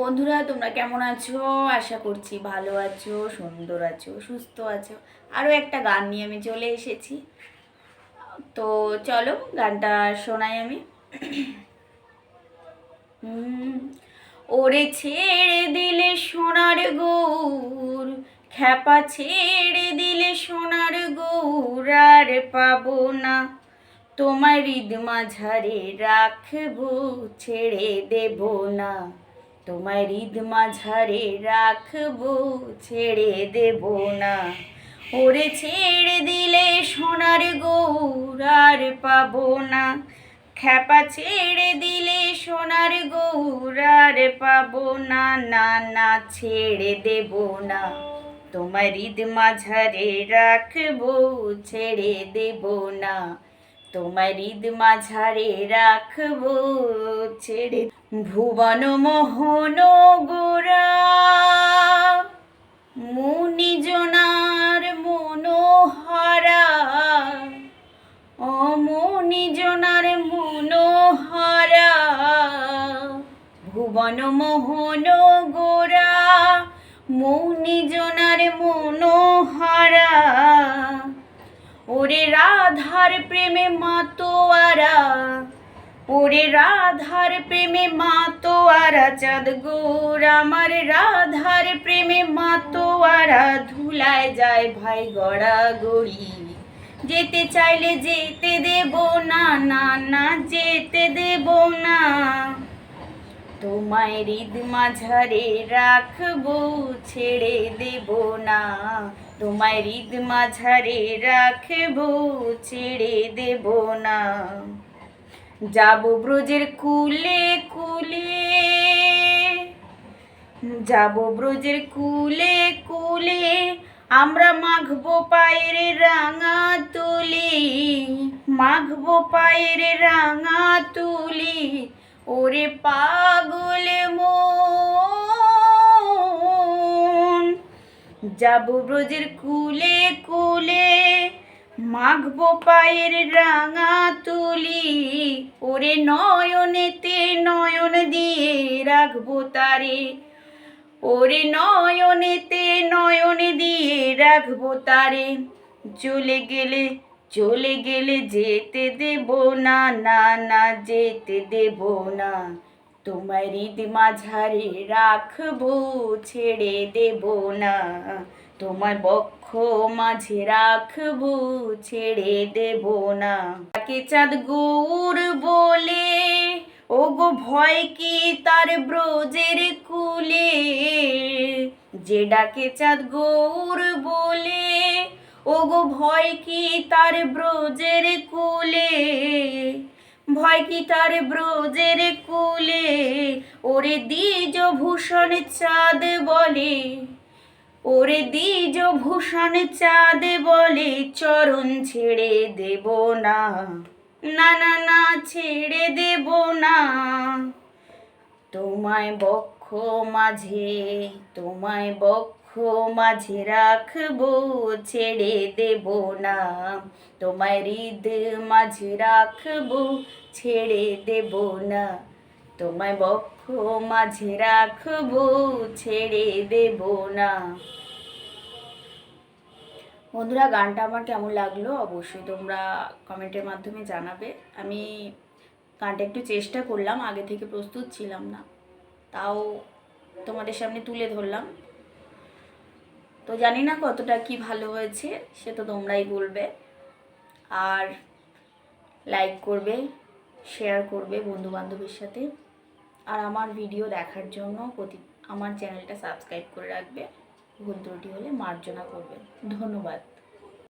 বন্ধুরা, তোমরা কেমন আছো? আশা করছি ভালো আছো, সুন্দর আছো, সুস্থ আছো। আরও একটা গান নিয়ে আমি চলে এসেছি। তো চলো, গানটা শোনাই আমি। ওরে ছেড়ে দিলে সোনার গৌর খ্যাপা ছেড়ে দিলে সোনার গৌর আর পাবো না। তোমার হৃদ মাঝারে রাখব, ছেড়ে দেব না। তোমার হৃদ মাঝারে রাখব, ছেড়ে দেব না। ওরে ছেড়ে দিলে সোনার গৌর আর পাবো না। খ্যাপা ছেড়ে দিলে সোনার গৌর আর পাবো না। না না, ছেড়ে দেব না। তোমার হৃদ মাঝারে রাখব, ছেড়ে দেব না। তোমার হৃদ মাঝারে রাখব, ছেড়ে ভুবন মোহন গোরা। মুনিজনার মনোহরা, অমনিজনার মনোহরা। ভুবন মোহন গোরা, মৌনিজনার মনোহরা। ওরে রাধার প্রেমে মাতোয়ারা ওরে রাধার প্রেমে মাতোয়ারা চাঁদ গোর আমার রাধার প্রেমে মাতোয়ারা ধুলায় যায় ভাই গড়া গড়ি যেতে চাইলে যেতে দেব না না না, যেতে দেব না। তোমায় হৃদ মাঝারে রাখব, ছেড়ে দেব না। তোমায় হৃদ মাঝারে রাখব, ছেড়ে দেব না। যাব ব্রজের কুলে কুলে, যাব ব্রজের কুলে কুলে, আমরা মাখবো পায়ের রাঙা তুলি, মাখবো পায়ের রাঙা তুলি ওরে পাগল মন। যাব ব্রজের কুলে কুলে, মাখবো পায়ের রাঙা তুলি। ওরে নয়নেতে নয়ন দিয়ে রাখব তারে। ওরে নয়নেতে নয়ন দিয়ে রাখব তারে। চলে গেলে চলে গেলে যেতে দেব না না না, যেতে দেব না। তোমার হৃদ মাঝারে রাখব, ছেড়ে দেব না। তোমার বক্ষ মাঝে রাখব, ছেড়ে দেব না। তাকে চাঁদ গৌর বলে ও গো ভয় কি তার ব্রজের কুলে? যে ডাকে চাঁদ গৌর বলে ও গো ভয় কি তার ব্রজের কুলে? ভয় কি তার ব্রজের কুলে? ওরে দ্বিজ ভূষণ চাঁদ বলে, ওরে দ্বিজ ভূষণ চাঁদ বলে, চরণ ছেড়ে দেব না না না না, ছেড়ে দেব না। তোমায় বক্ষ মাঝে, তোমায় বক্ষ মাঝে রাখব, ছেড়ে দেব না। তোমায় হৃদ মাঝে রাখব, ছেড়ে দেব না। তোমায় বক্ষ মাঝে রাখব, ছেড়ে দেব না। বন্ধুরা, গানটা আমার কেমন লাগল অবশ্যই তোমরা কমেন্টের মাধ্যমে জানাবে। আমি গানটা একটু চেষ্টা করলাম, আগে থেকে প্রস্তুত ছিলাম না। তাও তোমাদের সামনে তুলে ধরলাম। তো জানি না কতটা কি ভালো হয়েছে, সে তো তোমরাই বলবে। আর লাইক করবে শেয়ার করবে বন্ধু বান্ধবের সাথে। আর আমার ভিডিও দেখার জন্য প্রতি, আমার চ্যানেলটা সাবস্ক্রাইব করে রাখবে। ভুল ত্রুটি হলে মার্জনা করবে। ধন্যবাদ।